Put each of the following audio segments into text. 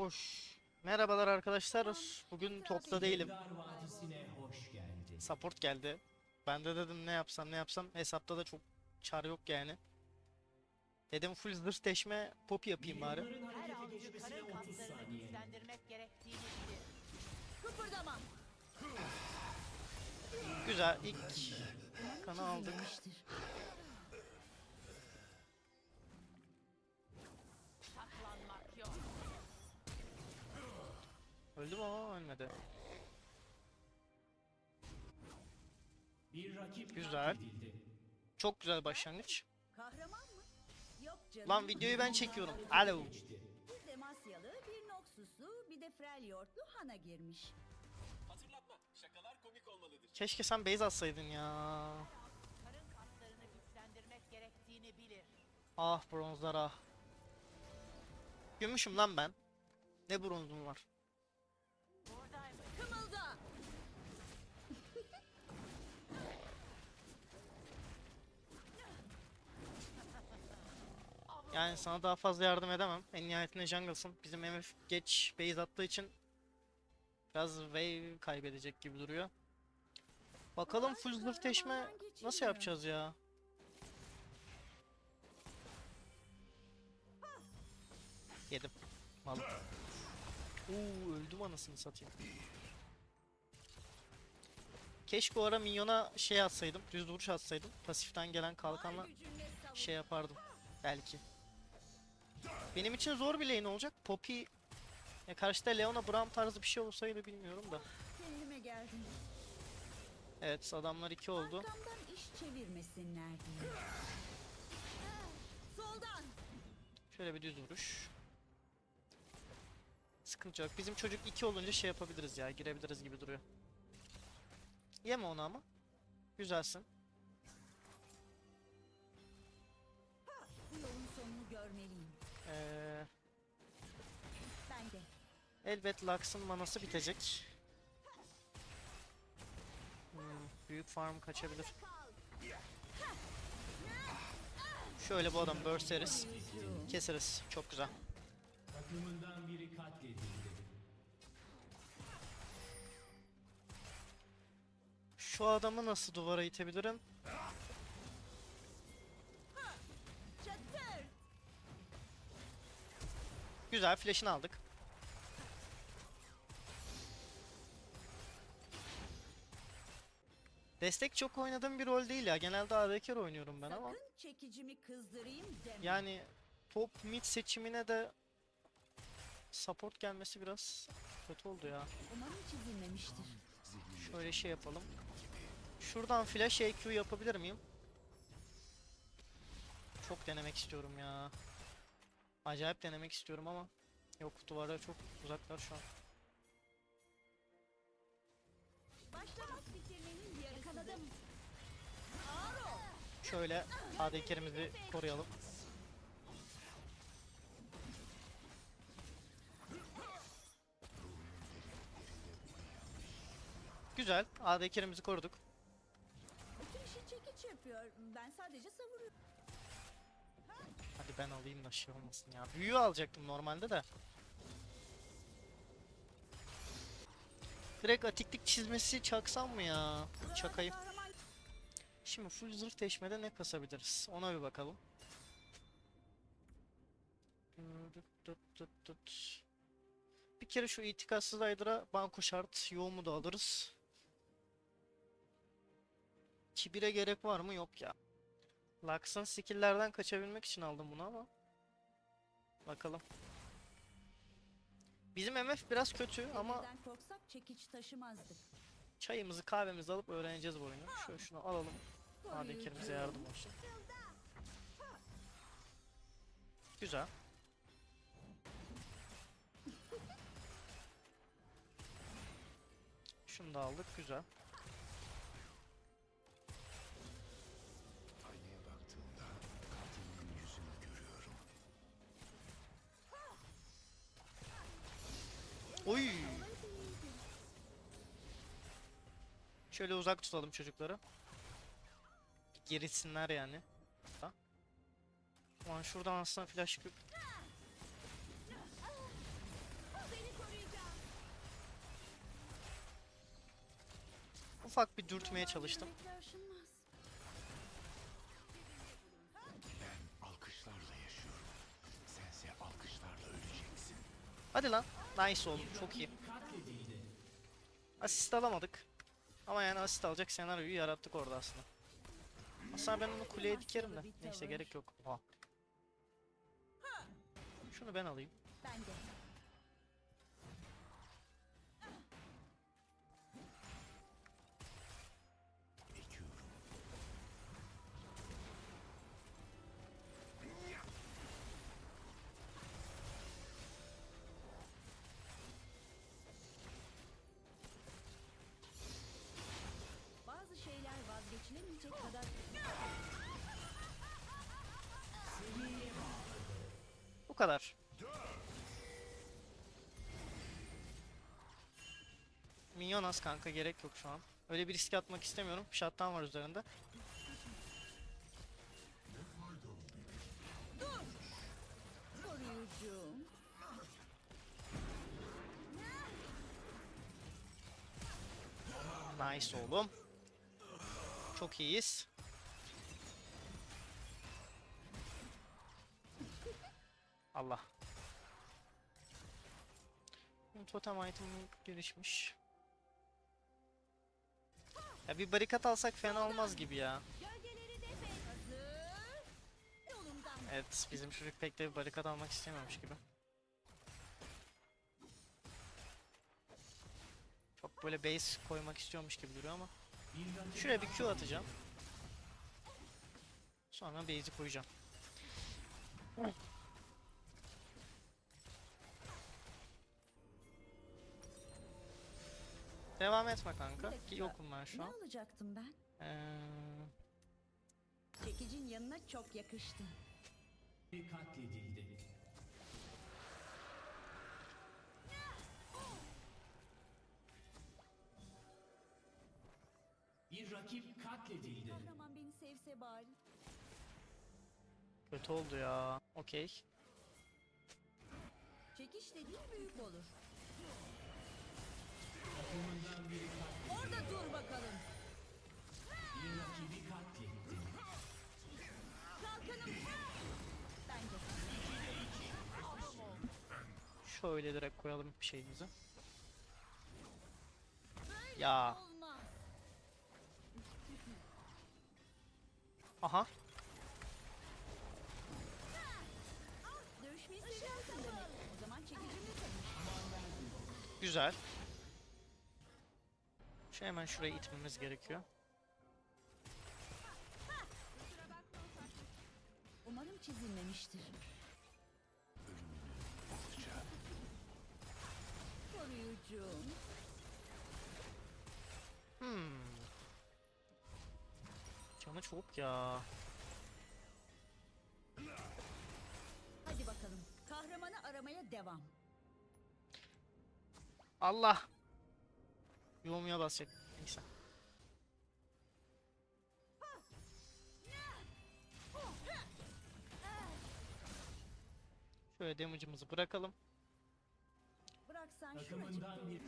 Hoş. Merhabalar arkadaşlar. Bugün topta değilim. Support geldi. Ben de dedim ne yapsam ne yapsam. Hesapta da çok çar yok yani. Dedim full zırh deşme pop yapayım bari. Bunların Her harekete avcı geçmesine karın 30 kaslarını saniye. güçlendirmek gerektiğini bilir. Kıpırdama. Güzel ilk kanı aldık. Öldüm ama ölmedi. Bir rakip Güzel. Çok güzel başlangıç. Kahraman mı? Yok canım. Lan videoyu ben çekiyorum. Alo. Bir Demasyalı, bir Noxuslu, bir de Freljordlu Han'a girmiş. Hatırlatma, şakalar komik olmalıdır. Keşke sen base atsaydın ya. Karın kaslarını güçlendirmek gerektiğini bilir. Ah bronzlar ah. Gümüşüm lan ben. Ne bronzum var. Yani sana daha fazla yardım edemem. En nihayetinde jungle'sın. Bizim MF geç base attığı için biraz wave kaybedecek gibi duruyor. Bakalım full zırh deşme nasıl yapacağız ya? Yedim. Malım. Oo öldüm anasını satayım. Keşke o ara minyona şey atsaydım, düz vuruş atsaydım. Pasiften gelen kalkanla şey yapardım. Belki. Benim için zor bir lane olacak. Poppy ya karşıda Leona Braum tarzı bir şey olsaydı bilmiyorum da. Kendime geldim. Evet adamlar iki oldu. Arkamdan iş çevirmesinler diye. Soldan! Şöyle bir düz vuruş. Sıkıntı yok. Bizim çocuk iki olunca şey yapabiliriz ya. Girebiliriz gibi duruyor. Yeme onu ama. Güzelsin. Ee, elbet Lux'ın manası bitecek. Hmm, büyük farm kaçabilir. Şöyle bu adam burst'eriz. Keseriz. Çok güzel. Takımından biri katledildi. Şu adamı nasıl duvara itebilirim? Güzel flash'ını aldık. Destek çok oynadığım bir rol değil ya. Genelde AD carry oynuyorum ben ama. Sakın çekicimi kızdırayım deme. Yani top mid seçimine de support gelmesi biraz kötü oldu ya. Umarım çizilmemiştir. Şöyle şey yapalım. Şuradan flash EQ yapabilir miyim? Çok denemek istiyorum ya. Acayip denemek istiyorum ama yok duvara çok uzaklar şu an. Başlamak bitirmenin. Yakaladım. Şöyle AD carry'mizi koruyalım. Güzel. AD carry'mizi koruduk. Bütün işi çekiç yapıyor. Ben sadece savuruyorum. Hadi ben alayım da şey olmasın ya. Büyü alacaktım normalde de. Direkt atiklik çizmesi çaksam mı ya? Çakayım. Şimdi full zırh deşmede ne kasabiliriz? Ona bir bakalım. Bir kere şu itikatsız Hydra banko şart yoğumu da alırız. Kibire gerek var mı? Yok ya. Lux'ın skill'lerden kaçabilmek için aldım bunu ama. Bakalım. Bizim MF biraz kötü ama korksak çekiç taşımazdık. çayımızı kahvemizi alıp öğreneceğiz bu oyunu. Şöyle şunu alalım. Hadi kerimize yardım olsun. Güzel. Şunu da aldık. Güzel. Şöyle uzak tutalım çocukları. Geritsinler yani. Ulan şuradan aslında flash küp. Ufak bir dürtmeye çalıştım. Ben alkışlarla yaşıyorum. Sense alkışlarla öleceksin. Hadi lan. Nice oldu. Çok iyi. Asist alamadık. Ama yani asist alacak senaryoyu yarattık orada aslında. Aslında ben onu kuleye dikerim de. Neyse gerek yok. Oha. Şunu ben alayım. Ben de. Kadar. Minyon az kanka gerek yok şu an. Öyle bir riske atmak istemiyorum. Shutdown var üzerinde. Nice oğlum. Çok iyiyiz. Allah. Totem item'im gelişmiş. Ya bir barikat alsak fena olmaz gibi ya. Evet bizim çocuk pek de bir barikat almak istemiyormuş gibi. Çok böyle base koymak istiyormuş gibi duruyor ama. Şuraya bir Q atacağım. Sonra base'i koyacağım. Devam etme kanka. Bir Ki yokum ben şu Ne an. alacaktım ben? Ee, Çekicin yanına çok yakıştı. Biri katledildi. Bir rakip katledildi. Kahraman beni sevse bari. kötü oldu ya. Okey. Çekiş dediğin büyük olur. Orada dur bakalım. Bir rakibi katletti. Kalkanım. Ben de. Şöyle direkt koyalım bir şeyimizi. Ya. Olmaz. Aha. Dövüşmeyi seviyorsun demek. O zaman çekicimle tanış. Güzel. Şu hemen şuraya itmemiz gerekiyor. Umarım çizilmemiştir. Koruyucum. Hmm. Canı çok ya. Hadi bakalım. Kahramanı aramaya devam. Allah. Yoğumuya basacak. Şöyle damage'ımızı bırakalım. Bıraksan Takımından bir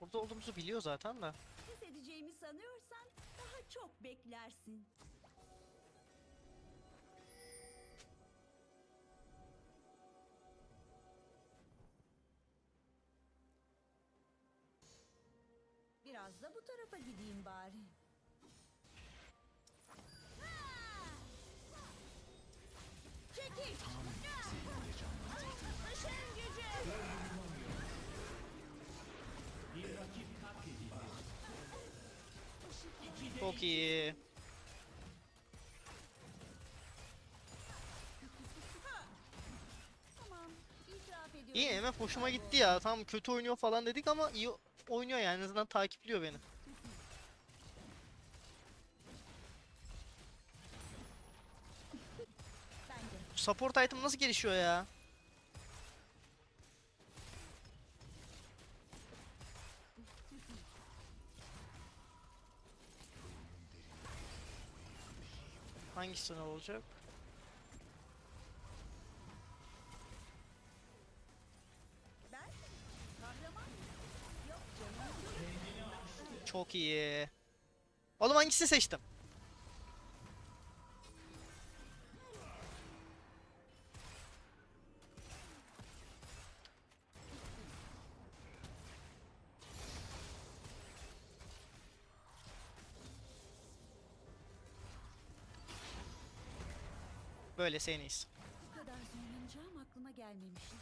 Burada olduğumuzu biliyor zaten de. Pes edeceğimi sanıyorsan daha çok beklersin. Biraz da bu tarafa gideyim bari. Çok iyi. İyi MF hoşuma gitti ya. Tam kötü oynuyor falan dedik ama iyi oynuyor yani en azından takipliyor beni. Support item nasıl gelişiyor ya? Hangisini olacak? Ben? Kahraman. Çok iyi. Oğlum hangisini seçtim? Böyle en iyisi. Bu kadar zorlanacağım aklıma gelmemişti.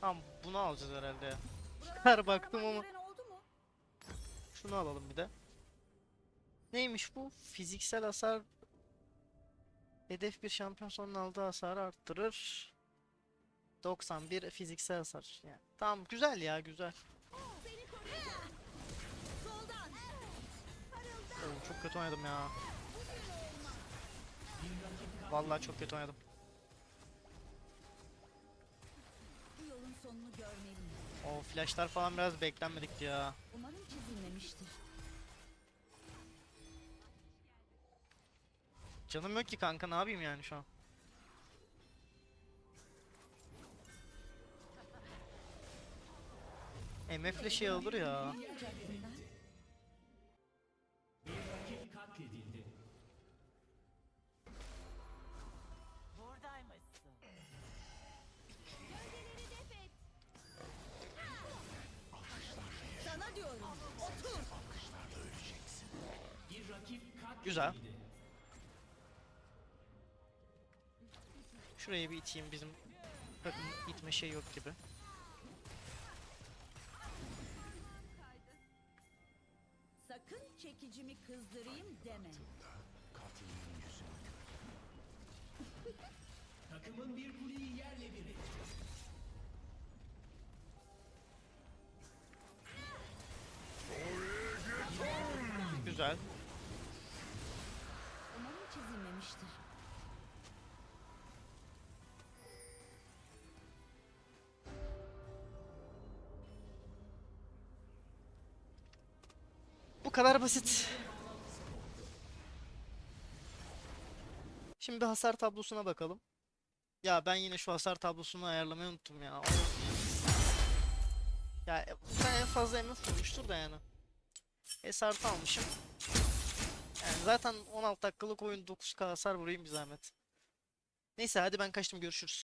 Tamam bunu alacağız herhalde. Her baktım ama. Şunu alalım bir de. Neymiş bu? Fiziksel hasar hedef bir şampiyon sonunun aldığı hasarı arttırır. 91 fiziksel hasar. Yani, tamam güzel ya güzel. Oo, çok kötü oynadım ya. Vallahi çok kötü oynadım. O flashlar falan biraz beklenmedik ya. Umarım çizilmemiştir. Canım yok ki kanka ne yapayım yani şu an. MF şey olur ya. Güzel. Şuraya bir iteyim bizim takım itme şey yok gibi. Sakın çekicimi kızdırayım deme. Takımın bir kuleyi yerle bir etti. Kadar basit. Şimdi hasar tablosuna bakalım. Ya ben yine şu hasar tablosunu ayarlamayı unuttum ya. Ya ben en fazla MF vurmuştur da yani. S artı almışım. Yani zaten 16 dakikalık oyun 9k hasar vurayım bir zahmet. Neyse hadi ben kaçtım görüşürüz.